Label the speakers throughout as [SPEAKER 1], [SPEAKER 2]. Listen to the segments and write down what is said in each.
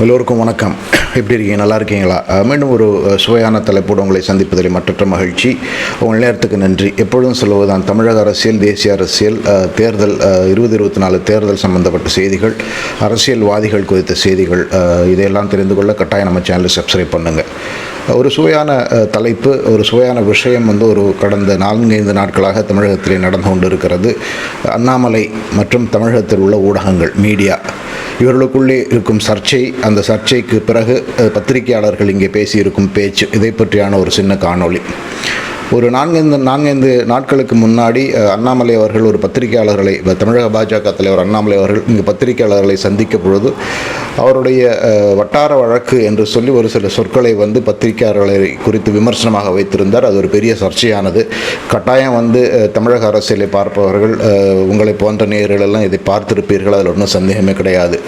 [SPEAKER 1] எல்லோருக்கும் வணக்கம். எப்படி இருக்கீங்க? நல்லா இருக்கீங்களா? மீண்டும் ஒரு சுவையான தலைப்போடு உங்களை சந்திப்பதில் மற்றற்ற மகிழ்ச்சி. உங்கள் நேரத்துக்கு நன்றி. எப்பொழுதும் சொல்லுவதுதான் தமிழக அரசியல் தேசிய அரசியல் தேர்தல் இருபது இருபத்தி நாலு தேர்தல் சம்பந்தப்பட்ட செய்திகள் அரசியல்வாதிகள் குறித்த செய்திகள் இதையெல்லாம் தெரிந்து கொள்ள கட்டாயம் நம்ம சேனலை சப்ஸ்கிரைப் பண்ணுங்கள் ஒரு சுவையான தலைப்பு ஒரு சுவையான விஷயம் வந்து ஒரு கடந்த நான்கு ஐந்து நாட்களாக தமிழகத்திலே நடந்து கொண்டிருக்கிறது. அண்ணாமலை மற்றும் தமிழகத்தில் உள்ள ஊடகங்கள் மீடியா இவர்களுக்குள்ளே இருக்கும் சர்ச்சை அந்த சர்ச்சைக்கு பிறகு பத்திரிகையாளர்கள் இங்கே பேசியிருக்கும் பேச்சு இதை பற்றியான ஒரு சின்ன காணொளி. ஒரு நான்கைந்து நான்கைந்து நாட்களுக்கு முன்னாடி அண்ணாமலை அவர்கள் ஒரு பத்திரிகையாளர்களை தமிழக பாஜக தலைவர் அண்ணாமலை அவர்கள் இங்கு பத்திரிகையாளர்களை சந்திக்க பொழுது அவருடைய வட்டார வழக்கு என்று சொல்லி ஒரு சில சொற்களை வந்து பத்திரிகையாளர்களை குறித்து விமர்சனமாக வைத்திருந்தார். அது ஒரு பெரிய சர்ச்சையானது. கட்டாயம் வந்து தமிழக அரசியலை பார்ப்பவர்கள் உங்களை போன்ற நேயர்கள் எல்லாம் இதை பார்த்திருப்பீர்கள். அதில் ஒன்றும் சந்தேகமே கிடையாது.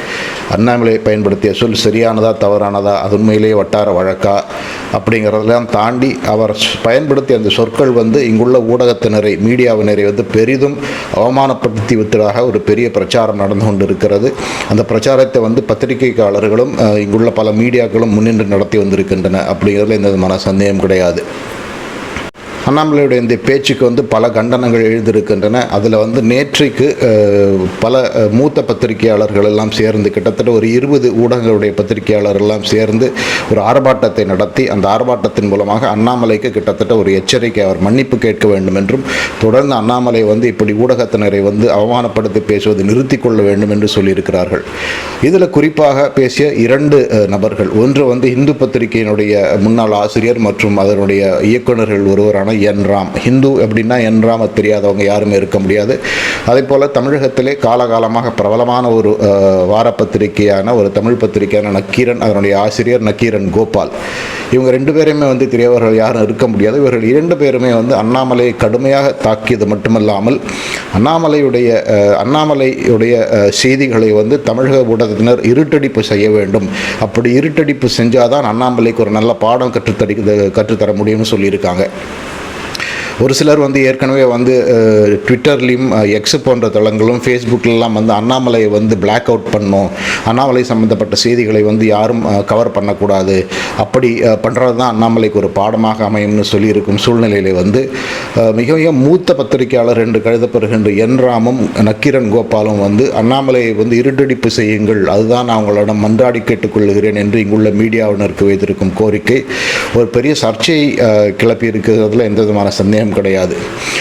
[SPEAKER 1] அண்ணாமலை பயன்படுத்திய சொல் சரியானதா தவறானதா அது உண்மையிலேயே வட்டார வழக்கா அப்படிங்கிறதெல்லாம் தாண்டி அவர் பயன்படுத்திய அந்த சொற்கள் வந்து இங்குள்ள ஊடகத்தினரை மீடியாவினரை வந்து பெரிதும் அவமானப்படுத்தி விட்டதாக ஒரு பெரிய பிரச்சாரம் நடந்து கொண்டிருக்கிறது. அந்த பிரச்சாரத்தை வந்து பத்திரிகைக்காரர்களும் இங்குள்ள பல மீடியாக்களும் முன்னின்று நடத்தி வந்திருக்கின்றன. அப்படிங்கிறதுல எந்த விதமான சந்தேகம் கிடையாது. அண்ணாமலையுடைய இந்த பேச்சுக்கு வந்து பல கண்டனங்கள் எழுதியிருக்கின்றன அதில் வந்து நேற்றைக்கு பல மூத்த பத்திரிகையாளர்கள் எல்லாம் சேர்ந்து கிட்டத்தட்ட ஒரு இருபது ஊடகங்களுடைய பத்திரிகையாளர் எல்லாம் சேர்ந்து ஒரு ஆர்ப்பாட்டத்தை நடத்தி அந்த ஆர்ப்பாட்டத்தின் மூலமாக அண்ணாமலைக்கு கிட்டத்தட்ட ஒரு எச்சரிக்கை அவர் மன்னிப்பு கேட்க வேண்டும் என்றும் தொடர்ந்து அண்ணாமலை வந்து இப்படி ஊடகத்தினரை வந்து அவமானப்படுத்தி பேசுவதை நிறுத்தி கொள்ள வேண்டும் என்று சொல்லியிருக்கிறார்கள். இதில் குறிப்பாக பேசிய இரண்டு நபர்கள் ஒன்று வந்து இந்து பத்திரிகையினுடைய முன்னாள் ஆசிரியர் மற்றும் அதனுடைய இயக்குனர்கள் ஒருவரான என் ராம் ஹிந்து அப்படின்னா என் ராம் தெரியாதவங்க யாருமே இருக்க முடியாது. அதே போல் தமிழகத்திலே காலகாலமாக பிரபலமான ஒரு வார பத்திரிகையான ஒரு தமிழ் பத்திரிகையான நக்கீரன் அதனுடைய ஆசிரியர் நக்கீரன் கோபால். இவங்க ரெண்டு பேருமே வந்து தெரியவர்கள் யாரும் இருக்க முடியாது. இவர்கள் இரண்டு பேருமே வந்து அண்ணாமலையை கடுமையாக தாக்கியது மட்டுமல்லாமல் அண்ணாமலையுடைய அண்ணாமலையுடைய செய்திகளை வந்து தமிழக ஊடகத்தினர் இருட்டடிப்பு செய்ய வேண்டும். அப்படி இருட்டடிப்பு செஞ்சாதான் அண்ணாமலைக்கு ஒரு நல்ல பாடம் கற்றுத்தடி கற்றுத்தர முடியும்னு சொல்லியிருக்காங்க. ஒரு சிலர் வந்து ஏற்கனவே வந்து ட்விட்டர்லேயும் எக்ஸ் போன்ற தளங்களும் ஃபேஸ்புக்கிலலாம் வந்து அண்ணாமலையை வந்து பிளாக் அவுட் பண்ணும். அண்ணாமலை சம்மந்தப்பட்ட செய்திகளை வந்து யாரும் கவர் பண்ணக்கூடாது. அப்படி பண்ணுறது தான் அண்ணாமலைக்கு ஒரு பாடமாக அமையும்னு சொல்லியிருக்கும் சூழ்நிலையில் வந்து மிக மிக மூத்த பத்திரிகையாளர் என்று கருதப்படுகின்ற என் ராமும் நக்கீரன் கோபாலும் வந்து அண்ணாமலையை வந்து இருட்டடிப்பு செய்யுங்கள். அதுதான் நான் உங்களிடம் மன்றாடி கேட்டுக்கொள்கிறேன் என்று இங்குள்ள மீடியாவினருக்கு வைத்திருக்கும் கோரிக்கை. ஒரு பெரிய சர்ச்சையை கிளப்பி இருக்கிறதுல எந்த விதமான சந்தேகம் கிடையாது.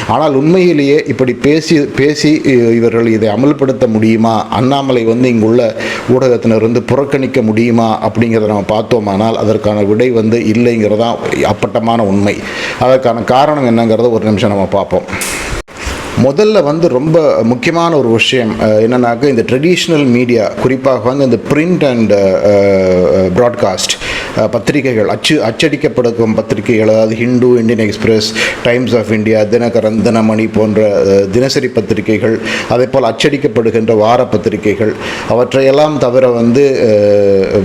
[SPEAKER 1] ஆனால் உண்மையிலேயே இப்படி பேசி பேசி இவர்கள் இதை அமல்படுத்த முடியுமா? அண்ணாமலை வந்து இங்குள்ள ஊடகத்தினர் வந்து புறக்கணிக்க முடியுமா? அப்படிங்கிறத நம்ம பார்த்தோமானால் அதற்கான விடை வந்து இல்லைங்கிறதான் அப்பட்டமான உண்மை. அதற்கான காரணம் என்னங்கிறத ஒரு நிமிஷம் நம்ம பார்ப்போம். முதல்ல வந்து ரொம்ப முக்கியமான ஒரு விஷயம் என்னன்னாக்க இந்த ட்ரெடிஷ்னல் மீடியா குறிப்பாக வந்து இந்த பிரிண்ட் அண்ட் ப்ராட்காஸ்ட் பத்திரிகைகள் அச்சு அச்சடிக்கப்படும் பத்திரிகைகள் அதாவது Hindu Indian Express Times of India Dinakaran Dinamani போன்ற தினசரி பத்திரிகைகள் அதே போல் அச்சடிக்கப்படுகின்ற வார பத்திரிகைகள் அவற்றையெல்லாம் தவிர வந்து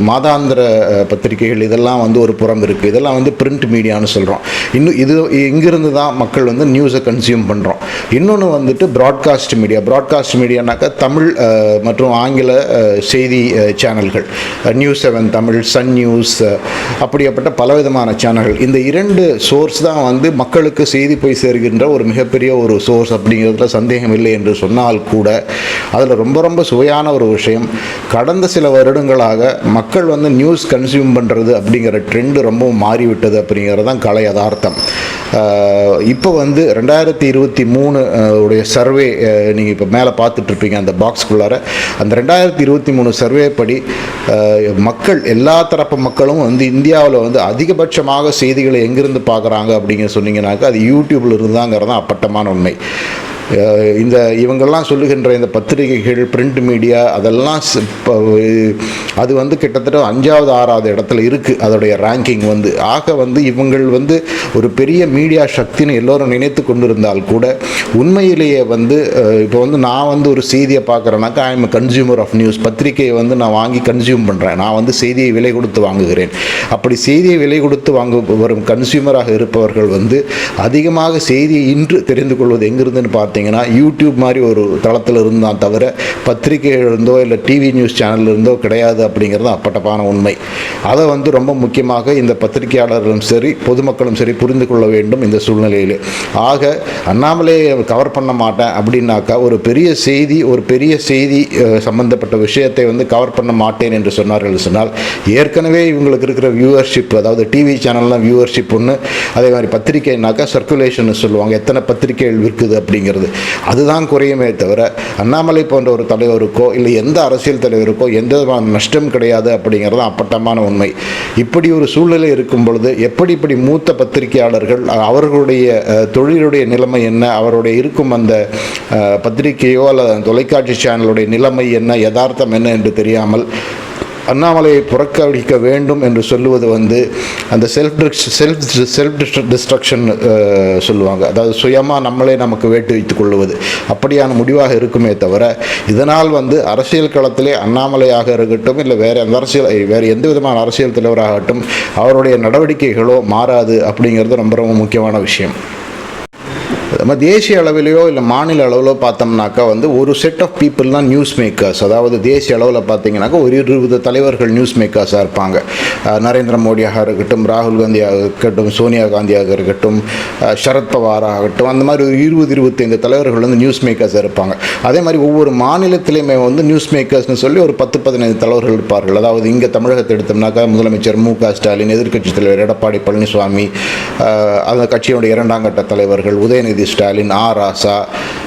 [SPEAKER 1] மாதாந்திர பத்திரிகைகள் இதெல்லாம் வந்து ஒரு புறம் இருக்குது இதெல்லாம் வந்து பிரிண்ட் மீடியான்னு சொல்கிறோம் இன்னும் இது இங்கிருந்து தான் மக்கள் வந்து நியூஸை கன்சியூம் பண்ணுறோம் இன்னொன்று வந்துட்டு ப்ராட்காஸ்ட் மீடியா ப்ராட்காஸ்ட் மீடியானாக்கா தமிழ் மற்றும் ஆங்கில செய்தி சேனல்கள் News seven Tamil Sun News அப்படிப்பட்ட பலவிதமான சேனல்கள் இந்த இரண்டு சோர்ஸ் தான் வந்து மக்களுக்கு செய்தி போய் சேர்கின்ற ஒரு மிகப்பெரிய ஒரு சோர்ஸ் அப்படிங்கிறதுல சந்தேகம் இல்லை என்று சொன்னால் கூட அதில் ரொம்ப ரொம்ப சுவையான ஒரு விஷயம். கடந்த சில வருடங்களாக மக்கள் வந்து நியூஸ் கன்சியூம் பண்ணுறது அப்படிங்கிற ட்ரெண்டு ரொம்பவும் மாறிவிட்டது அப்படிங்கிறது தான் கலை யதார்த்தம். இப்போ வந்து ரெண்டாயிரத்தி இருபத்தி மூணு உடைய சர்வே நீங்கள் இப்போ மேலே பார்த்துட்ருப்பீங்க அந்த பாக்ஸ்குள்ளார அந்த ரெண்டாயிரத்தி இருபத்தி மூணு சர்வே படி மக்கள் எல்லா தரப்பு மக்களும் வந்து இந்தியாவில் வந்து அதிகபட்சமாக செய்திகளை எங்கேருந்து பார்க்குறாங்க அப்படிங்கிற சொன்னீங்கன்னாக்கா அது யூடியூப்ல இருந்தாங்கிறது தான் அப்பட்டமான உண்மை. இந்த இவங்கெல்லாம் சொல்லுகின்ற இந்த பத்திரிகைகள் பிரிண்ட் மீடியா அதெல்லாம் இப்போ, அது வந்து கிட்டத்தட்ட அஞ்சாவது ஆறாவது இடத்துல இருக்குது அதோடைய ரேங்கிங் வந்து. ஆக வந்து இவங்கள் வந்து ஒரு பெரிய மீடியா சக்தின்னு எல்லோரும் நினைத்து கொண்டிருந்தால் கூட உண்மையிலேயே வந்து இப்போ வந்து நான் வந்து ஒரு செய்தியை பார்க்குறேனாக்கா I am consumer of news பத்திரிகையை வந்து நான் வாங்கி கன்சியூம் பண்ணுறேன் நான் வந்து செய்தியை விலை கொடுத்து வாங்குகிறேன். அப்படி செய்தியை விலை கொடுத்து வாங்க வரும் கன்சியூமராக இருப்பவர்கள் வந்து அதிகமாக செய்தியை இன்று தெரிந்து கொள்வது எங்கிருந்துன்னு பார்த்தீங்கன்னா யூடியூப் மாதிரி ஒரு தளத்தில் இருந்தால் தவிர பத்திரிகையிலிருந்தோ இருந்தோ இல்லை டிவி நியூஸ் சேனல்லிருந்தோ கிடையாது அப்படிங்கிறது அப்பட்டப்பான உண்மை. அதை வந்து ரொம்ப முக்கியமாக இந்த பத்திரிகையாளர்களும் சரி பொதுமக்களும் சரி புரிந்து கொள்ள வேண்டும் இந்த சூழ்நிலையில். ஆக அண்ணாமலையை கவர் பண்ண மாட்டேன் அப்படின்னாக்கா ஒரு பெரிய செய்தி ஒரு பெரிய செய்தி சம்பந்தப்பட்ட விஷயத்தை வந்து கவர் பண்ண மாட்டேன் என்று சொன்னார்கள் சொன்னால் ஏற்கனவே இவங்களுக்கு இருக்கிற வியூவர்ஷிப் அதாவது டிவி சேனல்லாம் வியூவர்ஷிப் ஒன்று அதே மாதிரி பத்திரிகைனாக்கா சர்க்குலேஷன் சொல்லுவாங்க. எத்தனை பத்திரிகைகள் விற்குது அப்படிங்கிறது. அதுதான் குறையுமே தவிர அண்ணாமலை போன்ற ஒரு தலைவருக்கோ இல்லை எந்த அரசியல் தலைவருக்கோ எந்த விதமான நஷ்டம் கிடையாது அப்படிங்கிறது அப்பட்டமான உண்மை. இப்படி ஒரு சூழ்நிலை இருக்கும் பொழுது எப்படி இப்படி மூத்த பத்திரிகையாளர்கள் அவர்களுடைய தொழிலுடைய நிலைமை என்ன அவருடைய இருக்கும் அந்த பத்திரிகையோ அல்லது தொலைக்காட்சி சேனலுடைய நிலைமை என்ன யதார்த்தம் என்ன என்று தெரியாமல் அண்ணாமலையை புறக்கணிக்க வேண்டும் என்று சொல்லுவது வந்து அந்த செல்ஃப் செல்ஃப் செல்ஃப் டிஸ்ட்ரக்ஷன் சொல்லுவாங்க. அதாவது சுயமாக நம்மளே நமக்கு வேட்டு வைத்துக் கொள்வது அப்படியான முடிவாக இருக்குமே தவிர இதனால் வந்து அரசியல் களத்திலே அண்ணாமலையாக இருக்கட்டும் இல்லை வேறு எந்த அரசியல் வேறு எந்த விதமான அரசியல் தலைவராகட்டும் அவருடைய நடவடிக்கைகளோ மாறாது அப்படிங்கிறது ரொம்ப ரொம்ப முக்கியமான விஷயம். நம்ம தேசிய அளவிலேயோ இல்லை மாநில அளவிலோ பார்த்தோம்னாக்கா வந்து ஒரு செட் ஆஃப் பீப்புள் தான் நியூஸ் மேக்கர்ஸ் அதாவது தேசிய அளவில் பார்த்தீங்கன்னாக்கா ஒரு இருபது தலைவர்கள் நியூஸ் மேக்கர்ஸாக இருப்பாங்க. நரேந்திர மோடியாக இருக்கட்டும் ராகுல் காந்தியாக இருக்கட்டும் சோனியா காந்தியாக இருக்கட்டும் அஹ் சரத்பவாராக ஆகட்டும் அந்த மாதிரி ஒரு இருபது இருபத்தைந்து தலைவர்கள் வந்து நியூஸ் மேக்கர்ஸாக இருப்பாங்க. அதே மாதிரி ஒவ்வொரு மாநிலத்திலையுமே வந்து நியூஸ் மேக்கர்ஸ்னு சொல்லி ஒரு பத்து பதினைந்து தலைவர்கள் இருப்பார்கள். அதாவது இங்கே தமிழகத்தை எடுத்தோம்னாக்கா முதலமைச்சர் மு க ஸ்டாலின் எதிர்க்கட்சி தலைவர் எடப்பாடி பழனிசாமி அந்த கட்சியினுடைய இரண்டாம் கட்ட தலைவர்கள் உதயநிதி ஸ்டாலின் ஆ ராசா ஆஹ்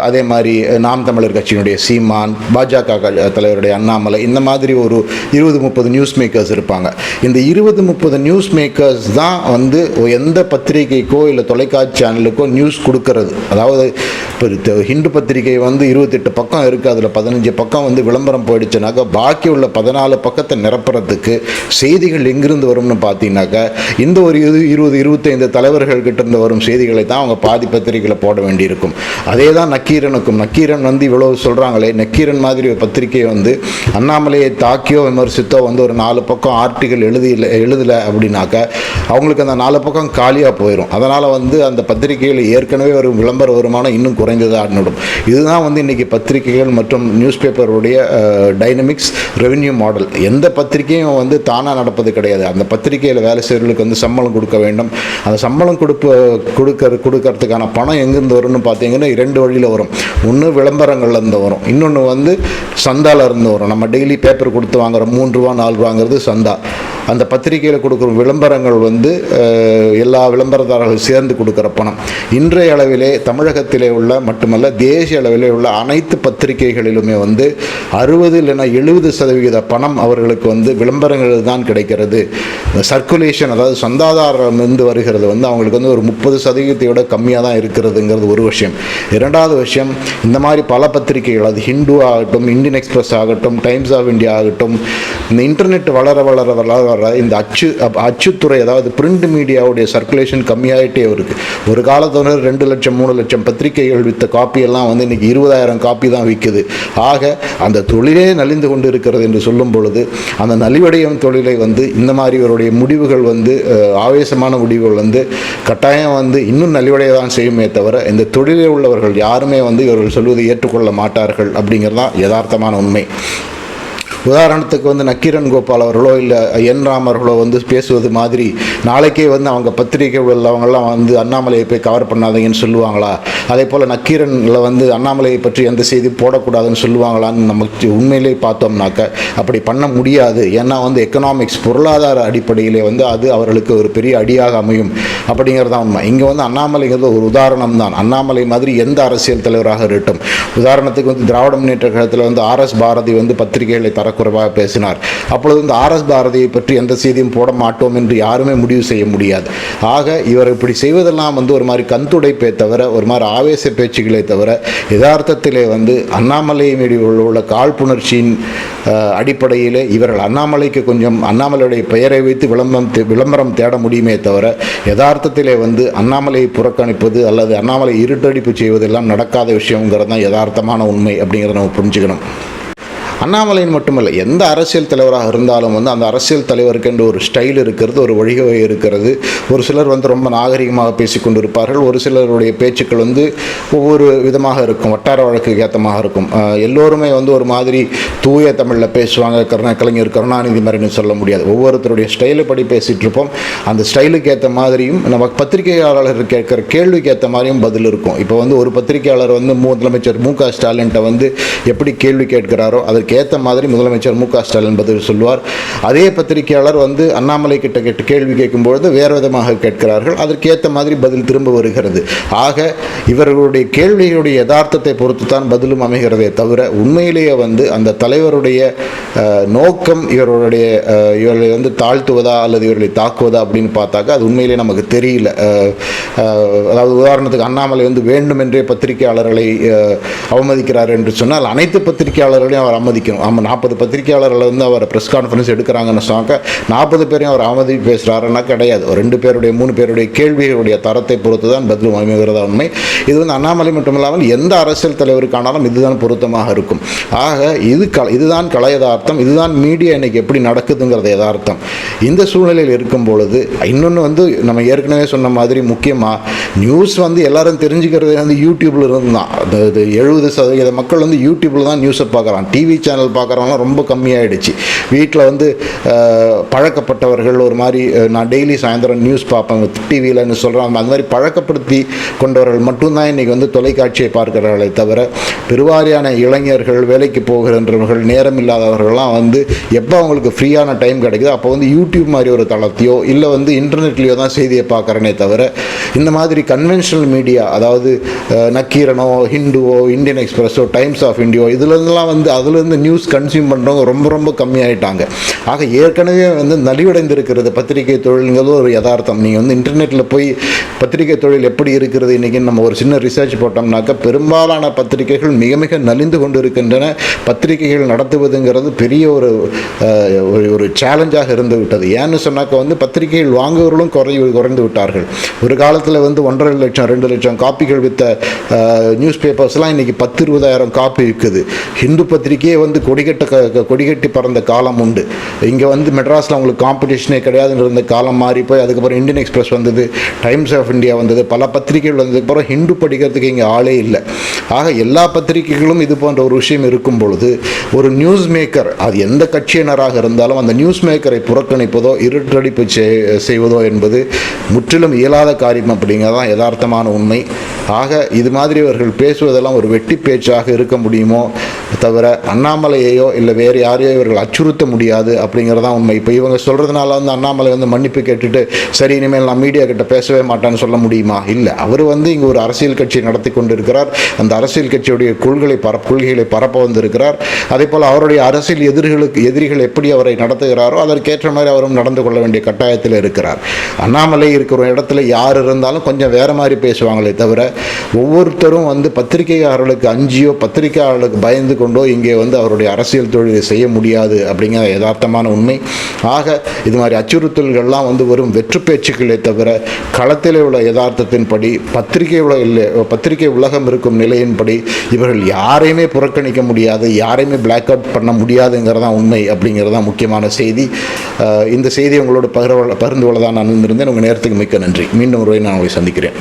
[SPEAKER 1] அதே மாதிரி நாம் தமிழர் கட்சியினுடைய சீமான் பாஜக க- தலைவருடைய அண்ணாமலை இந்த மாதிரி ஒரு இருபது முப்பது நியூஸ் மேக்கர்ஸ் இருப்பாங்க. இந்த இருபது முப்பது நியூஸ் மேக்கர்ஸ் தான் வந்து எந்த பத்திரிகைக்கோ இல்லை தொலைக்காட்சி சேனலுக்கோ நியூஸ் கொடுக்கறது. அதாவது இப்போ ஹிந்து பத்திரிகை வந்து இருபத்தெட்டு பக்கம் இருக்குது அதில் பதினஞ்சு பக்கம் வந்து விளம்பரம் போயிடுச்சுனாக்கா பாக்கி உள்ள பதினாலு பக்கத்தை நிரப்புறதுக்கு செய்திகள் எங்கிருந்து வரும்னு பார்த்தீங்கன்னாக்கா இந்த ஒரு இரு இருபது இருபத்தைந்து தலைவர்கள் கிட்ட இருந்து வரும் செய்திகளை தான் அவங்க பாதி பத்திரிகையில் போட வேண்டியிருக்கும். அதே தான் நக்கீரனுக்கும். நக்கீரன் வந்து இவ்வளவு சொல்கிறாங்களே நக்கீரன் மாதிரி ஒரு பத்திரிகை வந்து அண்ணாமலையை தாக்கியோ விமர்சித்தோ வந்து ஒரு நாலு பக்கம் ஆர்டிகல் எழுதி எழுதலை அப்படின்னாக்கா அவங்களுக்கு அந்த நாலு பக்கம் காலியாக போயிடும் அதனால் வந்து அந்த பத்திரிகைகள் ஏற்கனவே ஒரு விளம்பர வருமானம் இன்னும் குறைந்ததாக ஆடிடும் இதுதான் வந்து இன்றைக்கி பத்திரிகைகள் மற்றும் நியூஸ் பேப்பருடைய டைனமிக்ஸ் ரெவென்யூ மாடல் எந்த பத்திரிகையும் வந்து தானாக நடப்பது கிடையாது. அந்த பத்திரிகையில் வேலை செய்கிறவர்களுக்கு வந்து சம்பளம் கொடுக்க வேண்டும். அந்த சம்பளம் கொடுப்ப கொடுக்க கொடுக்கறதுக்கான பணம் எங்கேருந்து வரும்னு பார்த்தீங்கன்னா இரண்டு வழியில் வரும். ஒன்று விளம்பரங்கள்லேருந்து வரும். இன்னொன்று வந்து சந்தால இருந்து வரும். நம்ம டெய்லி பேப்பர் கொடுத்து வாங்குகிற மூன்று ரூபா நாலு ரூபாங்கிறது சந்தா. அந்த பத்திரிகையில் கொடுக்குற விளம்பரங்கள் வந்து எல்லா விளம்பரதாரர்கள் சேர்ந்து கொடுக்குற பணம். இன்றைய அளவிலே தமிழகத்திலே உள்ள மட்டுமல்ல தேசிய அளவிலே உள்ள அனைத்து பத்திரிகைகளிலுமே வந்து அறுபது இல்லைன்னா எழுபது சதவிகித பணம் அவர்களுக்கு வந்து விளம்பரங்கள் தான் கிடைக்கிறது. சர்க்குலேஷன் அதாவது சந்தாதாரம் இருந்து வருகிறது வந்து அவங்களுக்கு வந்து ஒரு முப்பது சதவீதத்தை விட கம்மியாக தான் இருக்கிறதுங்கிறது ஒரு விஷயம். இரண்டாவது விஷயம் இந்த மாதிரி பல பத்திரிகைகள் அது ஹிந்து ஆகட்டும் இந்தியன் எக்ஸ்பிரஸ் ஆகட்டும் டைம்ஸ் ஆஃப் இந்தியா ஆகட்டும் இந்த இன்டர்நெட் வளர வளர வளர வர இந்த அச்சு அப்- அச்சுத்துறை அதாவது பிரிண்ட் மீடியாவுடைய சர்க்குலேஷன் கம்மியாயிட்டே வருது ஒரு காலத்துல ரெண்டு லட்சம் மூணு லட்சம் பத்திரிகைகள் வித்த காப்பியெல்லாம் வந்து இன்றைக்கி இருபதாயிரம் காப்பி தான் விற்குது ஆக அந்த தொழிலே நலிந்து கொண்டு இருக்கிறது என்று சொல்லும் பொழுது அந்த நலிவடையும் தொழிலை வந்து இந்த மாதிரி இவருடைய முடிவுகள் வந்து ஆவேசமான முடிவுகள் வந்து கட்டாயம் வந்து இன்னும் நலிவடைய தான் செய்யுமே தவிர இந்த தொழிலில் உள்ளவர்கள் யாருமே வந்து இவர்கள் சொல்வதை ஏற்றுக்கொள்ள மாட்டார்கள் அப்படிங்கிறது தான் யதார்த்தமான உண்மை. உதாரணத்துக்கு வந்து நக்கீரன் கோபால் அவர்களோ இல்லை என் ராமர்களோ வந்து பேசுவது மாதிரி நாளைக்கே வந்து அவங்க பத்திரிகை உள்ளவங்கெல்லாம் வந்து அண்ணாமலையை போய் கவர் பண்ணாதீங்கன்னு சொல்லுவாங்களா? அதே போல் நக்கீரனில் வந்து அண்ணாமலையை பற்றி எந்த செய்தி போடக்கூடாதுன்னு சொல்லுவாங்களான்னு நமக்கு உண்மையிலே பார்த்தோம்னாக்க அப்படி பண்ண முடியாது. ஏன்னா வந்து எக்கனாமிக்ஸ் பொருளாதார அடிப்படையிலே வந்து அது அவர்களுக்கு ஒரு பெரிய அடியாக அமையும். அப்படிங்கிறது தான் உண்மை. இங்கே வந்து அண்ணாமலைங்கிறது ஒரு உதாரணம் தான். அண்ணாமலை மாதிரி எந்த அரசியல் தலைவராக இருக்கட்டும். உதாரணத்துக்கு வந்து திராவிட முன்னேற்ற கழகத்தில் வந்து ஆர்எஸ் பாரதி வந்து பத்திரிகைகளை தரக்குறைவாக பேசினார். அப்பொழுது வந்து ஆர்எஸ் பாரதியை பற்றி எந்த செய்தியும் போட மாட்டோம் என்று யாருமே முடிவு செய்ய முடியாது. ஆக இவர் இப்படி செய்வதெல்லாம் வந்து ஒரு மாதிரி கண்துடைப்பே தவிர ஒரு மாதிரி ஆவேச பேச்சுகளே தவிர யதார்த்தத்திலே வந்து அண்ணாமலை மீது உள்ள உள்ள காழ்ப்புணர்ச்சியின் அடிப்படையிலே இவர்கள் அண்ணாமலைக்கு கொஞ்சம் அண்ணாமலையுடைய பெயரை வைத்து விளம்பரம் விளம்பரம் தேட முடியுமே தவிர யதார்த்தத்திலே வந்து அண்ணாமலையை புறக்கணிப்பது அல்லது அண்ணாமலை இருட்டடிப்பு செய்வதெல்லாம் நடக்காத விஷயங்கிறது தான் யதார்த்தமான உண்மை அப்படிங்கிறத நம்ம புரிஞ்சுக்கணும். அண்ணாமலையின் மட்டுமல்ல எந்த அரசியல் தலைவராக இருந்தாலும் வந்து அந்த அரசியல் தலைவருக்கு என்று ஒரு ஸ்டைல் இருக்கிறது ஒரு வழிவகை இருக்கிறது. ஒரு சிலர் வந்து ரொம்ப நாகரிகமாக பேசிக்கொண்டு இருப்பார்கள் ஒரு சிலருடைய பேச்சுக்கள் வந்து ஒவ்வொரு விதமாக இருக்கும். வட்டார வழக்குக்கு ஏற்றமாக இருக்கும். எல்லோருமே வந்து ஒரு மாதிரி தூய தமிழில் பேசுவாங்க. கருணா கலைஞர் கருணாநிதி மாதிரின்னு சொல்ல முடியாது. ஒவ்வொருத்தருடைய ஸ்டைலை படி பேசிகிட்டு இருப்போம். அந்த ஸ்டைலுக்கு ஏற்ற மாதிரியும் நம்ம பத்திரிகையாளர் கேட்குற கேள்விக்கு ஏற்ற மாதிரியும் பதில் இருக்கும். இப்போ வந்து ஒரு பத்திரிகையாளர் வந்து முதலமைச்சர் மு க ஸ்டாலின்ட்ட வந்து எப்படி கேள்வி கேட்கிறாரோ அதற்கு ஏற்ற மாதிரி முதலமைச்சர் மு க ஸ்டாலின் பதில் சொல்லுவார். அதே பத்திரிகையாளர் வந்து அண்ணாமலை கிட்ட கேட்டு கேள்வி கேட்கும்பொழுது வேறு விதமாக கேட்கிறார்கள். அதற்கேற்ற மாதிரி பதில் திரும்ப வருகிறது. ஆக இவர்களுடைய கேள்விகளுடைய யதார்த்தத்தை பொறுத்து தான் பதிலும் அமைகிறதே தவிர உண்மையிலேயே வந்து அந்த தலைவருடைய நோக்கம் இவர்களுடைய இவர்களை வந்து தாழ்த்துவதா அல்லது இவர்களை தாக்குவதா அப்படின்னு பார்த்தாக்கா அது உண்மையிலேயே நமக்கு தெரியல. அதாவது உதாரணத்துக்கு அண்ணாமலை வந்து வேண்டுமென்றே பத்திரிகையாளர்களை அவமதிக்கிறார் என்று சொன்னால் அனைத்து பத்திரிகையாளர்களையும் அவர் ஆமதிக்கணும் ஆமாம் நாற்பது பத்திரிகையாளர்கள் வந்து அவர் ப்ரெஸ் கான்ஃபரன்ஸ் எடுக்கிறாங்கன்னு சொன்னாக்க நாற்பது பேரையும் அவர் ஆமதி பேசுகிறாருன்னா கிடையாது. ஒரு ரெண்டு பேருடைய மூணு பேருடைய கேள்விகளுடைய தரத்தை பொறுத்து தான் பதில் அமைகிறதா உண்மை. இது வந்து அண்ணாமலை மட்டுமில்லாமல் எந்த அரசியல் தலைவருக்கானாலும் இதுதான் பொருத்தமாக இருக்கும். ஆக இது க இதுதான் கலை யதார்த்தம் இதுதான் மீடியா இன்னைக்கு எப்படி நடக்குதுங்கிறது யதார்த்தம். இந்த சூழ்நிலையில் இருக்கும் பொழுது இன்னொன்று வந்து நம்ம ஏற்கனவே சொன்ன மாதிரி முக்கியமாக நியூஸ் வந்து எல்லாரும் தெரிஞ்சுக்கிறது வந்து யூடியூப்ல இருந்து. தான் எழுபது சதவீத மக்கள் வந்து யூடியூப்ல தான் நியூஸை பார்க்குறான் டிவி சேனல் பார்க்குறவங்களாம் ரொம்ப கம்மியாயிடுச்சு. வீட்டில் வந்து பழக்கப்பட்டவர்கள் ஒரு மாதிரி நான் டெய்லி சாயந்தரம் நியூஸ் பார்ப்பேன் டிவியில்னு சொல்கிறாங்க அந்த மாதிரி பழக்கப்படுத்தி கொண்டவர்கள் மட்டும்தான் இன்றைக்கி வந்து தொலைக்காட்சியை பார்க்கிறார்களே தவிர பெருவாரியான இளைஞர்கள் வேலைக்கு போகின்றவர்கள் நேரம் இல்லாதவர்கள்லாம் வந்து எப்போ அவங்களுக்கு ஃப்ரீயான டைம் கிடைக்குதோ அப்போ வந்து யூடியூப் மாதிரி ஒரு தளத்தையோ இல்லை வந்து இன்டர்நெட்லேயோ தான் செய்தியை பார்க்குறேனே தவிர இந்த மாதிரி கன்வென்ஷனல் மீடியா அதாவது நக்கீரனோ ஹிந்துவோ இந்தியன் எக்ஸ்பிரஸோ டைம்ஸ் ஆஃப் இந்தியோ இதுலேருந்துலாம் வந்து அதுலேருந்து நியூஸ் கன்சியூம் பண்ணுறவங்க ரொம்ப ரொம்ப கம்மியாயிட்டாங்க. ஆக ஏற்கனவே வந்து நலிவடைந்திருக்கிறது பத்திரிகை தொழிலுங்கிறது ஒரு யதார்த்தம். நீங்கள் வந்து இன்டர்நெட்டில் போய் பத்திரிகை தொழில் எப்படி இருக்கிறது இன்றைக்கி நம்ம ஒரு சின்ன ரிசர்ச் போட்டோம்னாக்க பெரும்பாலான பத்திரிகைகள் மிக மிக நலிந்து கொண்டு இருக்கின்றன பத்திரிகைகள் நடத்துவதுங்கிறது பெரிய ஒரு ஒரு சேலஞ்சாக இருந்து விட்டது ஏன்னு சொன்னாக்க வந்து பத்திரிகைகள் வாங்குவர்களும் குறை குறைந்து விட்டார்கள். ஒரு காலத்தில் வந்து ஒன்றரை லட்சம் ரெண்டு லட்சம் காப்பிகள் வித்த நியூஸ் பேப்பர்ஸ்லாம் இன்றைக்கி பத்து இருபதாயிரம் காப்பி விற்குது ஹிந்து பத்திரிகையே வந்து கொடிகட்ட க- கொடிகட்டி பறந்த காலம் உண்டு. இங்கே வந்து மெட்ராஸில் அவங்களுக்கு காம்படிஷனே கிடையாதுன்னு இருந்த காலம் மாறி போய் அதுக்கப்புறம் இந்தியன் எக்ஸ்பிரஸ் வந்தது டைம்ஸ் ஆஃப் இந்தியா வந்தது பல பத்திரிகைகள் வந்ததுக்கப்புறம் ஹிந்து படிக்கிறதுக்கு இங்கே ஆளே இல்லை. ஆக எல்லா பத்திரிகைகளும் இது போன்ற ஒரு விஷயம் இருக்கும் பொழுது ஒரு நியூஸ் மேக்கர் அது எந்த கட்சியினராக இருந்தாலும் அந்த நியூஸ் மேக்கரை புறக்கணிப்பதோ இருட்டடிப்பு செய்வதோ என்பது முற்றிலும் இயலாத காரியம் அப்படிங்கிறதான் யதார்த்தமான உண்மை. ஆக இது மாதிரி இவர்கள் பேசுவதெல்லாம் ஒரு வெட்டி பேச்சாக இருக்க முடியுமோ? தவிர அண்ணாமலையையோ இல்லை வேறு யாரையோ இவர்கள் அச்சுறுத்த முடியாது அப்படிங்கிறதான் உண்மை. இப்போ இவங்க சொல்கிறதுனால வந்து அண்ணாமலை வந்து மன்னிப்பு கேட்டுட்டு சரி இனிமேல் நான் மீடியா கிட்ட பேசவே மாட்டேன்னு சொல்ல முடியுமா? இல்லை. அவர் வந்து இங்கே ஒரு அரசியல் கட்சி நடத்தி கொண்டிருக்கிறார். அந்த அரசியல் கட்சியுடைய கொள்களை பர கொள்கைகளை பரப்ப வந்திருக்கிறார். அதே போல் அவருடைய அரசியல் எதிரிகளுக்கு எதிரிகள் எப்படி அவரை நடத்துகிறாரோ அதற்கேற்ற மாதிரி அவரும் நடந்து கொள்ள வேண்டிய கட்டாயத்தில் இருக்கிறார். அண்ணாமலை இருக்கிற இடத்துல யார் இருந்தாலும் கொஞ்சம் வேற மாதிரி பேசுவாங்களே தவிர ஒவ்வொருத்தரும் வந்து பத்திரிகையாளர்களுக்கு அஞ்சியோ பத்திரிகையாளர்களுக்கு பயந்து கொண்டோ இங்கே வந்து அவருடைய அரசியல் தொழிலை செய்ய முடியாது அப்படிங்கிற யதார்த்தமான உண்மை. ஆக இது மாதிரி அச்சுறுத்தல்கள்லாம் வந்து வரும் வெற்று பேச்சுக்களே தவிர களத்தில் உள்ள யதார்த்தத்தின்படி பத்திரிகை உலக இல்லை பத்திரிகை உலகம் இருக்கும் நிலையின்படி இவர்கள் யாரையுமே புறக்கணிக்க முடியாது யாரையுமே பிளாக் அவுட் பண்ண முடியாதுங்கிறதான் உண்மை அப்படிங்கிறது தான் முக்கியமான செய்தி. இந்த செய்தி உங்களோட பகிர பகிர்ந்து கொள்ள தான் நான் இருந்திருந்தேன். உங்கள் நேரத்துக்கு மிக்க நன்றி. மீண்டும் ஒரு நான் உங்களை சந்திக்கிறேன்.